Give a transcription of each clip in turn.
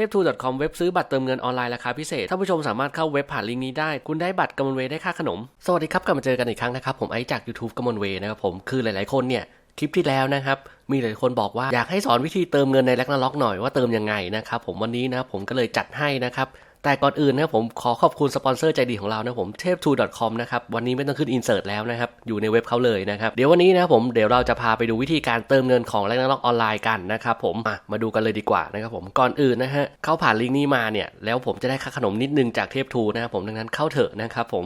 ทปทู .com เว็บซื้อบัตรเติมเงินออนไลน์ราคาพิเศษท่านผู้ชมสามารถเข้าเว็บผ่านลิงก์นี้ได้ คุณได้บัตรกำมลเวได้ค่าขนม สวัสดีครับกลับมาเจอกันอีกครั้งนะครับ ผมไอจาก YouTube กำมลเวนะครับผมคือหลาย ๆ คนเนี่ยคลิปที่แล้วนะครับมีหลายคนบอกว่าอยากให้สอนวิธีเติมเงินในแล็กนาล็อกหน่อยว่าเติมยังไงนะครับผมวันนี้นะผมก็เลยจัดให้นะครับ แต่ก่อนอื่นนะผมขอขอบคุณสปอนเซอร์ใจดีของเรานะผมเทพทู .com นะครับวันนี้ไม่ต้องขึ้นอินเสิร์ตแล้วนะครับอยู่ในเว็บเขาเลยนะครับเดี๋ยววันนี้นะผมเดี๋ยวเราจะพาไปดูวิธีการเติมเงินของแลกนาล็อกออนไลน์กันนะครับผมมามาดูกันเลยดีกว่านะครับผมก่อนอื่นนะฮะเข้าผ่านลิงก์นี้มาเนี่ยแล้วผมจะได้ค่าขนมนิดนึงจากเทพทูนะครับผมดังนั้นเข้าเถอะนะครับผม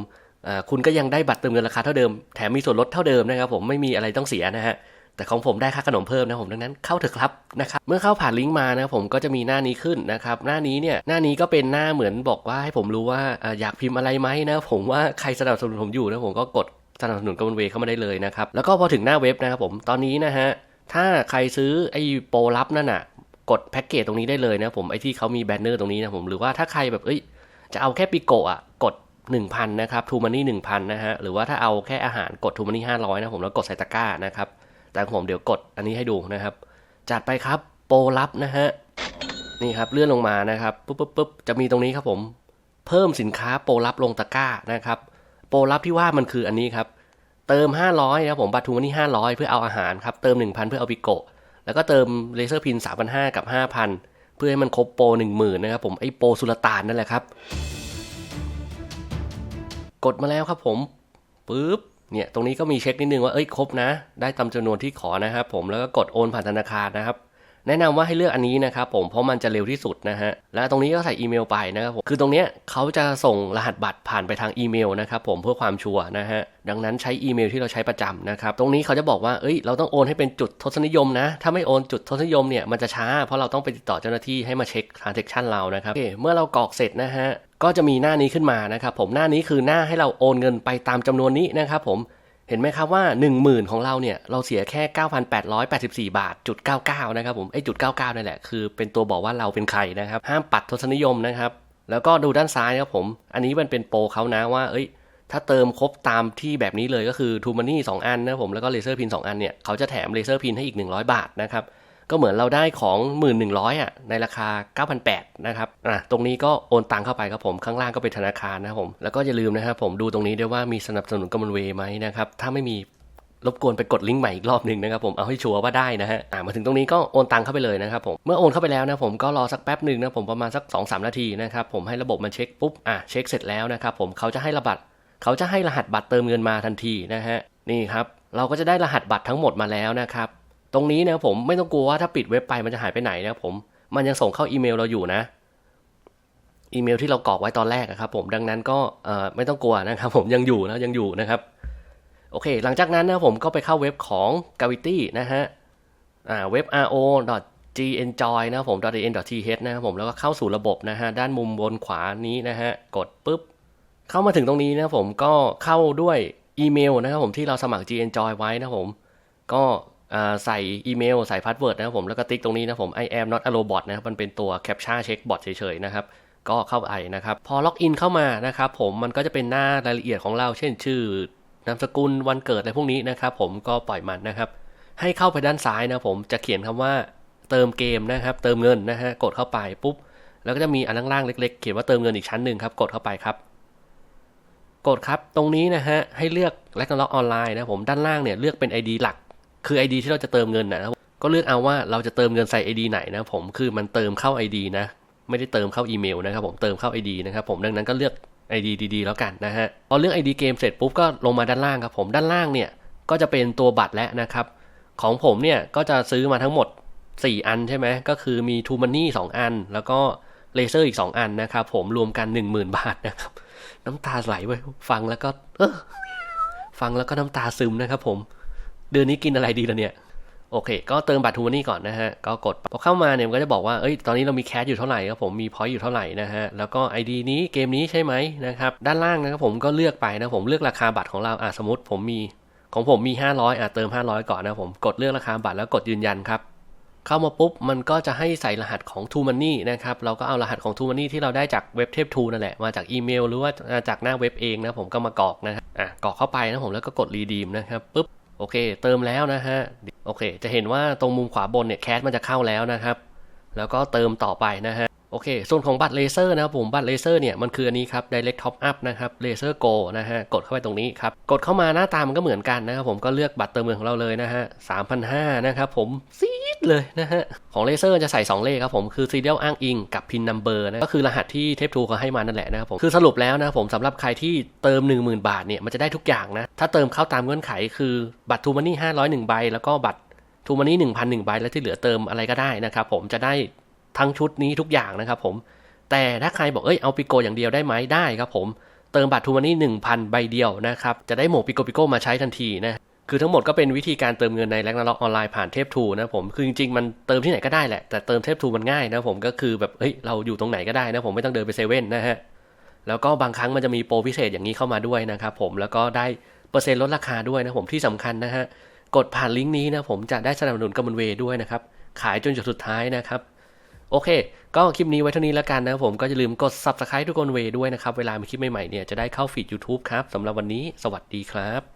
คุณก็ยังได้บัตรเติมเงินราคาเท่าเดิมแถมมีส่วนลดเท่าเดิมนะครับผมไม่มีอะไรต้องเสียนะฮะ แต่ของผมได้ค่าขนมเพิ่มนะผมดังนั้นเข้าเถอะครับนะครับเมื่อเข้าผ่านลิงก์มานะผมก็จะมีหน้านี้ขึ้นนะครับหน้านี้เนี่ยหน้านี้ก็เป็นหน้าเหมือนบอกว่าให้ผมรู้ว่าอยากพิมพ์อะไรไหมนะผมว่าใครสนับสนุนผมอยู่นะผมก็กดสนับสนุนกำมเวเข้ามาได้เลยนะครับแล้วก็พอถึงหน้าเว็บนะครับผมตอนนี้นะฮะถ้าใครซื้อไอ้โปรลับนั่นน่ะกดแพ็กเกจตรงนี้ได้เลยนะผมไอ้ที่เขามีแบนเนอร์ตรงนี้นะผมหรือว่าถ้าใครแบบเอ้ยจะเอาแค่ปิโกะอะกด 1,000 นะครับทูมันนี่1,000 นะฮะ หรือว่าถ้าเอาแค่อาหารกดทูมันนี่500 นะผม แล้วกดใส่ตะกร้านะครับ แต่ผมเดี๋ยวกดอันนี้ให้ดูนะครับ จัดไปครับโปรลับนะฮะนี่ครับเลื่อนลงมานะครับปุ๊บปุ๊บปุ๊บจะมีตรงนี้ครับผม เพิ่มสินค้าโปรลับลงตะกร้านะครับ โปรลับที่ว่ามันคืออันนี้ครับ เติม 500นะครับผมบัตรทูมันนี่500 เพื่อเอาอาหารครับเติม 1,000 เพื่อเอาปิโกะแล้วก็เติมเลเซอร์พิน3,500 กับ 5,000 เพื่อให้มันครบโปร10,000นะครับผมไอ้โปรสุลต่านนั่นแหละครับ กดมาแล้วครับผมปุ๊บ เนี่ยตรงนี้ก็มีเช็คนิดนึงว่าเอ้ยครบนะ ได้ตามจำนวนที่ขอนะครับผมแล้วก็กดโอนผ่านธนาคารนะครับแนะนำว่าให้เลือกอันนี้นะครับผมเพราะมันจะเร็วที่สุดนะฮะและตรงนี้ก็ใส่อีเมลไปนะครับผมคือตรงเนี้ยเขาจะส่งรหัสบัตรผ่านไปทางอีเมลนะครับผมเพื่อความชัวร์นะฮะดังนั้นใช้อีเมลที่เราใช้ประจำนะครับตรงนี้เขาจะบอกว่าเอ้ยเราต้องโอนให้เป็นจุดทศนิยมนะถ้าไม่โอนจุดทศนิยมเนี่ยมันจะช้าเพราะเราต้องไปติดต่อเจ้าหน้าที่ให้มาเช็ค transaction เรานะครับเเมื่อเรากรอกเสร็จนะฮะ ก็จะมีหน้านี้ขึ้นมานะครับผมหน้านี้คือหน้าให้เราโอนเงินไปตามจำนวนนี้นะครับผมเห็นไหมครับว่า 1 0,000 ของเราเนี่ยเราเสียแค่ 9,884 บาทจุด99นะครับผมไอ้จุด99นั่แหละคือเป็นตัวบอกว่าเราเป็นใครนะครับ ห้ามปัดทศนิยมนะครับ แล้วก็ดูด้านซ้ายครับผม อันนี้มันเป็นโปรเขานะว่า เอ้ย ถ้าเติมครบตามที่แบบนี้เลยก็คือทูมันนี่สอันนะผมแล้วก็เลเซอร์พิน2อันเนี่ยเขาจะแถมเลเซอร์พินให้อีก 100 บาทนะครับ ก็เหมือนเราได้ของ 1100อะในราคา 9,800นะครับอะตรงนี้ก็โอนตังเข้าไปครับผมข้างล่างก็เป็นธนาคารนะครับผมแล้วก็อย่าลืมนะครับผมดูตรงนี้ด้วยว่ามีสนับสนุนกำมลเวย์ไหมนะครับถ้าไม่มีรบกวนไปกดลิงก์ใหม่อีกรอบหนึ่งนะครับผมเอาให้ชัวร์ว่าได้นะฮะอะมาถึงตรงนี้ก็โอนตังเข้าไปเลยนะครับผมเมื่อโอนเข้าไปแล้วนะผมก็รอสักแป๊บหนึ่งนะผมประมาณสัก2อสนาทีนะครับผมให้ระบบมันเช็คปุ๊บอะเช็คเสร็จแล้วนะครับผมเขาจะให้ระบัตรเขาจะให้รหัสบัตรเติมเงินมาทันทีนะฮะนี่ครับเราก็จะได้รหัสบัตรทั้งหมดมาแล้วนะครับ ตรงนี้นะผมไม่ต้องกลัวว่าถ้าปิดเว็บไปมันจะหายไปไหนนะผม มันยังส่งเข้าอีเมลเราอยู่นะ อีเมลที่เรากรอกไว้ตอนแรกอะครับ ผมดังนั้นก็ไม่ต้องกลัวนะครับ ผมยังอยู่นะยังอยู่นะครับ โอเค หลังจากนั้นนะผมก็ไปเข้าเว็บของ Gravity นะฮะเว็บ ro genjoy นะผม .en.th นะครับผมแล้วก็เข้าสู่ระบบนะฮะด้านมุมบนขวานี้นะฮะกดปุ๊บ เข้ามาถึงตรงนี้นะผมก็เข้าด้วยอีเมลนะครับผมที่เราสมัคร genjoy ไว้นะผม ก็ ใส่อีเมล ใส่พาสเวิร์ดนะครับผม แล้วก็ติ๊กตรงนี้นะผม I am not a robot นะครับมันเป็นตัว captcha check bot เฉยๆนะครับก็เข้าไปนะครับ พอล็อกอินเข้ามานะครับผมมันก็จะเป็นหน้ารายละเอียดของเรา เช่นชื่อนามสกุลวันเกิดอะไรพวกนี้นะครับผมก็ปล่อยมันนะครับ ให้เข้าไปด้านซ้ายนะผมจะเขียนคำว่าเติมเกมนะครับ เติมเงินนะฮะกดเข้าไปปุ๊บ แล้วก็จะมีอันล่างๆเล็ก ๆ เขียนว่าเติมเงินอีกชั้นหนึ่งครับ กดเข้าไปครับ กดครับตรงนี้นะฮะให้เลือกแลกล็อกออนไลน์นะผมด้านล่างเนี่ยเลือกเป็น ID หลัก คือ ID ที่เราจะเติมเงินนะครับก็เลือกเอาว่าเราจะเติมเงินใส่ ID ไหนนะผมคือมันเติมเข้า ID นะ ไม่ได้เติมเข้าอีเมลนะครับผมเติมเข้า ID นะครับผมดังนั้นก็เลือก ID ดีๆแล้วกันนะฮะพอเลือก ID เกมเสร็จปุ๊บก็ลงมาด้านล่างครับผมด้านล่างเนี่ยก็จะเป็นตัวบัตรแล้วนะครับ ของผมเนี่ยก็จะซื้อมาทั้งหมด 4 อันใช่ไหมก็คือมี t ูมันนี่2อัน แล้วก็เลเซอร์อีก 2 อันนะครับผมรวมกัน 10,000 บาทนะครับน้ำตาไหลไปฟังแล้วก็เออฟังแล้วก็น้ำตาซึมนะครับผม เดือนนี้กินอะไรดีล่ะเนี่ย โอเค ก็เติมบัตรทูมันนี่ก่อนนะฮะ ก็กด พอเข้ามาเนี่ยมันก็จะบอกว่า เอ้ย ตอนนี้เรามีแคชอยู่เท่าไหร่ครับผม มีพอยต์อยู่เท่าไหร่นะฮะ แล้วก็ ID นี้เกมนี้ใช่ไหมนะครับ ด้านล่างนะครับผมก็เลือกไปนะผมเลือกราคาบัตรของเรา อะสมมติผมมีของผมมี 500อะเติม 500 ก่อนนะผมกดเลือกราคาบัตรแล้วกดยืนยันครับ เข้ามาปุ๊บ มันก็จะให้ใส่รหัสของ t ูมันนี่นะครับ เราก็เอารหัสของ t ูมันนี่ที่เราได้จากเว็บเทพทูนั่นแหละ มาจากอีเมล หรือว่าจากหน้าเว็บเองนะผมก็มากรอกนะอะกรอกเข้าไปนะผมแล้วก็กดรีดีมนะครับปุ๊บ โอเค เติมแล้วนะฮะ โอเค จะเห็นว่าตรงมุมขวาบนเนี่ยแคสมันจะเข้าแล้วนะครับ แล้วก็เติมต่อไปนะฮะ โอเค ส่วนของบัตรเลเซอร์นะครับผม บัตรเลเซอร์เนี่ยมันคืออันนี้ครับ direct top up นะครับ laser go นะฮะ กดเข้าไปตรงนี้ครับ กดเข้ามาหน้าตามันก็เหมือนกันนะครับผม ก็เลือกบัตรเติมเงินของเราเลยนะฮะ3,500นะครับผมซี ดเลยนะฮะ ของเลเซอร์จะใส่ 2 เลขครับผม คือ serial อ้างอิงกับ pin number นะก็คือรหัสที่เทปทูเขาให้มานั่นแหละนะครับผม คือสรุปแล้วนะผมสำหรับใครที่เติม 10,000 บาทเนี่ยมันจะได้ทุกอย่างนะ ถ้าเติมเข้าตามเงื่อนไขคือบัตรทูมันนี่501ใบแล้วก็บัตรทูมันนี่1,001ใบแล้วที่เหลือเติมอะไรก็ได้นะครับผมจะได้ทั้งชุดนี้ทุกอย่างนะครับผม แต่ถ้าใครบอกเอ้ยเอาปิโกอย่างเดียวได้ไหมได้ครับผมเติมบัตรทูมันนี่หนึ่งพันใบเดียวนะครับ จะได้หมวกปิโกปิโกมาใช้ทันทีนะ คือทั้งหมดก็เป็นวิธีการเติมเงินในแลกนาล็อกออนไลน์ผ่านเทปทูนะผมคือจริงๆมันเติมที่ไหนก็ได้แหละ แต่เติมเทปทูมันง่ายนะผมก็คือแบบเฮ้ยเราอยู่ตรงไหนก็ได้นะผมไม่ต้องเดินไปเซเว่นนะฮะแล้วก็บางครั้งมันจะมีโปรพิเศษอย่างนี้เข้ามาด้วยนะครับผมแล้วก็ได้เปอร์เซ็นต์ลดราคาด้วยนะผมที่สำคัญนะฮะกดผ่านลิงก์นี้นะผมจะได้สนับสนุนกัมมันเวด้วยนะครับขายจนจุดสุดท้ายนะครับโอเค ก็คลิปนี้ไว้เท่านี้แล้วกันนะผมก็อย่าลืมกด subscribe ทุกคนเวด้วยนะครับ เวลามีคลิปใหม่ๆเนี่ยจะได้เข้าฟีด YouTube ครับสำหรับวันนี้ สวัสดีครับ